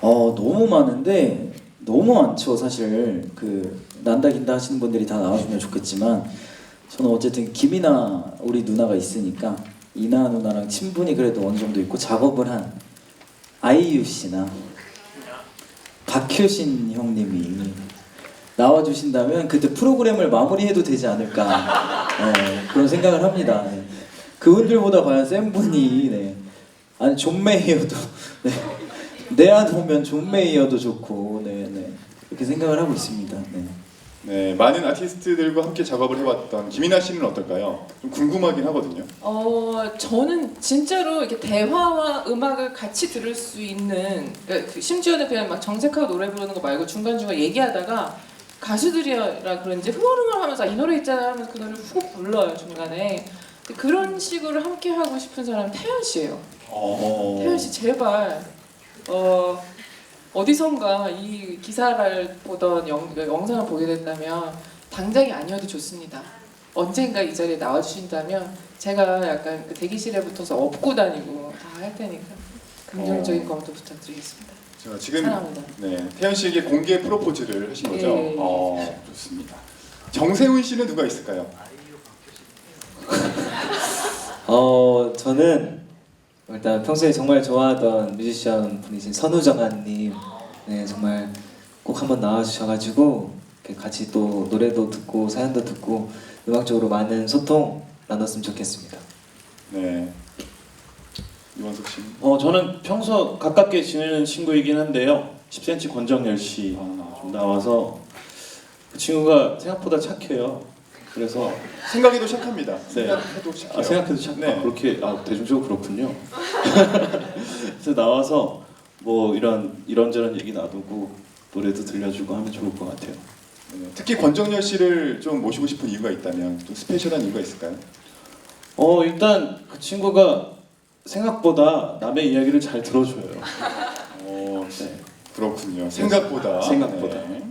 어 너무 많은데 너무 많죠 사실 그 난다 긴다 하시는 분들이 다 나와주면 좋겠지만 저는 어쨌든 김이나 우리 누나가 있으니까 이나 누나랑 친분이 그래도 어느 정도 있고 작업을 한 아이유 씨나 박효신 형님이 나와주신다면 그때 프로그램을 마무리해도 되지 않을까 네, 그런 생각을 합니다. 네. 그분들보다 과연 센 분이 네. 아니 존 메이어도 네. 내한 오면 존 메이어도 좋고 네, 네. 이렇게 생각을 하고 있습니다. 네. 네, 많은 아티스트들과 함께 작업을 해왔던 김이나 씨는 어떨까요? 좀 궁금하긴 하거든요. 어, 저는 진짜로 이렇게 대화와 음악을 같이 들을 수 있는, 그러니까 그 심지어는 그냥 막 정색하고 노래 부르는 거 말고 중간중간 얘기하다가 가수들이라 그런지 흥얼흥얼 하면서 아, 이 노래 있잖아 하면서 그 노래를 훅 불러요, 중간에. 근데 그런 식으로 함께 하고 싶은 사람은 태연 씨예요. 어, 태연 씨 제발 어 어디선가 이 기사를 보던 영, 그 영상을 보게 된다면 당장이 아니어도 좋습니다. 언젠가 이 자리에 나와주신다면 제가 약간 그 대기실에 붙어서 업고 다니고 다 할 테니까 긍정적인 어. 검토 부탁드리겠습니다. 제가 지금 사랑합니다. 네, 태연 씨에게 공개 프로포즈를 하신 거죠? 예. 어, 좋습니다. 정세훈 씨는 누가 있을까요? 어 저는 일단 평소에 정말 좋아하던 뮤지션 분이신 선우정아님 네 정말 꼭 한번 나와주셔가지고 이렇게 같이 또 노래도 듣고 사연도 듣고 음악적으로 많은 소통 나눴으면 좋겠습니다. 네, 이원석 씨. 어 저는 평소 가깝게 지내는 친구이긴 한데요. 10cm 권정열 씨 아, 좀 나와서 그 친구가 생각보다 착해요. 그래서 생각해도 착합니다. 네. 생각해도 착해요. 아, 생각해도 착. 네. 아, 그렇게 아 대중적으로 그렇군요. 그래서 나와서 뭐 이런 이런저런 얘기 나누고 노래도 들려주고 하면 좋을 것 같아요. 네, 특히 권정열 씨를 좀 모시고 싶은 이유가 있다면 좀 스페셜한 이유가 있을까요? 어 일단 그 친구가 생각보다 남의 이야기를 잘 들어줘요. 어, 네. 그렇군요. 생각보다. 생각보다. 네.